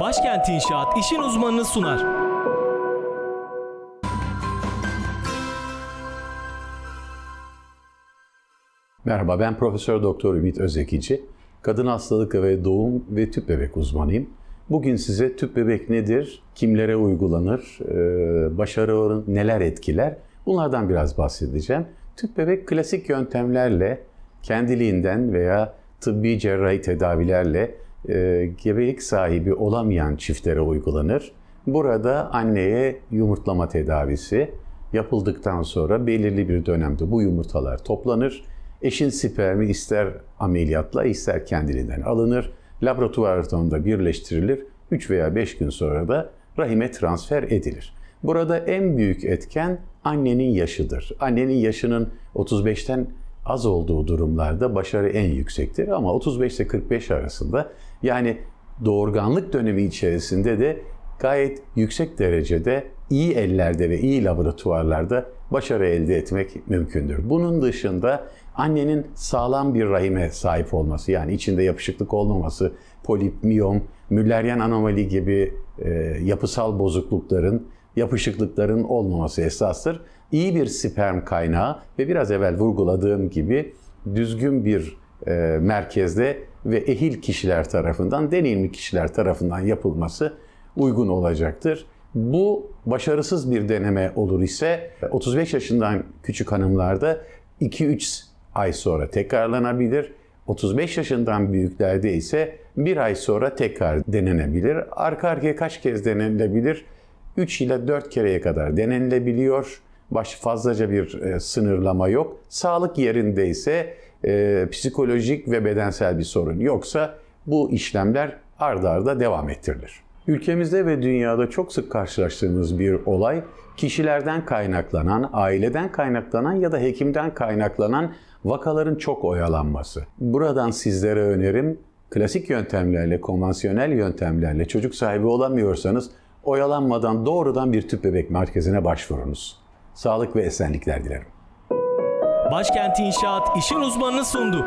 Başkent İnşaat işin uzmanını sunar. Merhaba ben Profesör Doktor Ümit Özekici. Kadın hastalıkları ve doğum ve tüp bebek uzmanıyım. Bugün size tüp bebek nedir, kimlere uygulanır, e, başarı oranı neler etkiler bunlardan biraz bahsedeceğim. Tüp bebek klasik yöntemlerle kendiliğinden veya tıbbi cerrahi tedavilerle e, gebelik sahibi olamayan çiftlere uygulanır. Burada anneye yumurtlama tedavisi yapıldıktan sonra belirli bir dönemde bu yumurtalar toplanır. Eşin spermi ister ameliyatla ister kendiliğinden alınır. Laboratuvar ortamında birleştirilir. 3 veya 5 gün sonra da rahime transfer edilir. Burada en büyük etken annenin yaşıdır. Annenin yaşının 35'ten az olduğu durumlarda başarı en yüksektir ama 35 ile 45 arasında yani doğurganlık dönemi içerisinde de gayet yüksek derecede iyi ellerde ve iyi laboratuvarlarda başarı elde etmek mümkündür. Bunun dışında annenin sağlam bir rahime sahip olması yani içinde yapışıklık olmaması, polip, miyom, Mülleryen anomali gibi e, yapısal bozuklukların, yapışıklıkların olmaması esastır. İyi bir sperm kaynağı ve biraz evvel vurguladığım gibi düzgün bir e, merkezde ve ehil kişiler tarafından, deneyimli kişiler tarafından yapılması uygun olacaktır. Bu başarısız bir deneme olur ise 35 yaşından küçük hanımlarda 2-3 ay sonra tekrarlanabilir. 35 yaşından büyüklerde ise bir ay sonra tekrar denenebilir. Arka arkaya kaç kez denenilebilir? 3 ile 4 kereye kadar denenilebiliyor. Baş fazlaca bir e, sınırlama yok. Sağlık yerinde ise e, psikolojik ve bedensel bir sorun yoksa bu işlemler ardarda arda devam ettirilir. Ülkemizde ve dünyada çok sık karşılaştığımız bir olay kişilerden kaynaklanan, aileden kaynaklanan ya da hekimden kaynaklanan vakaların çok oyalanması. Buradan sizlere önerim klasik yöntemlerle, konvansiyonel yöntemlerle çocuk sahibi olamıyorsanız oyalanmadan doğrudan bir tüp bebek merkezine başvurunuz. Sağlık ve esenlikler dilerim. Başkent İnşaat işin uzmanını sundu.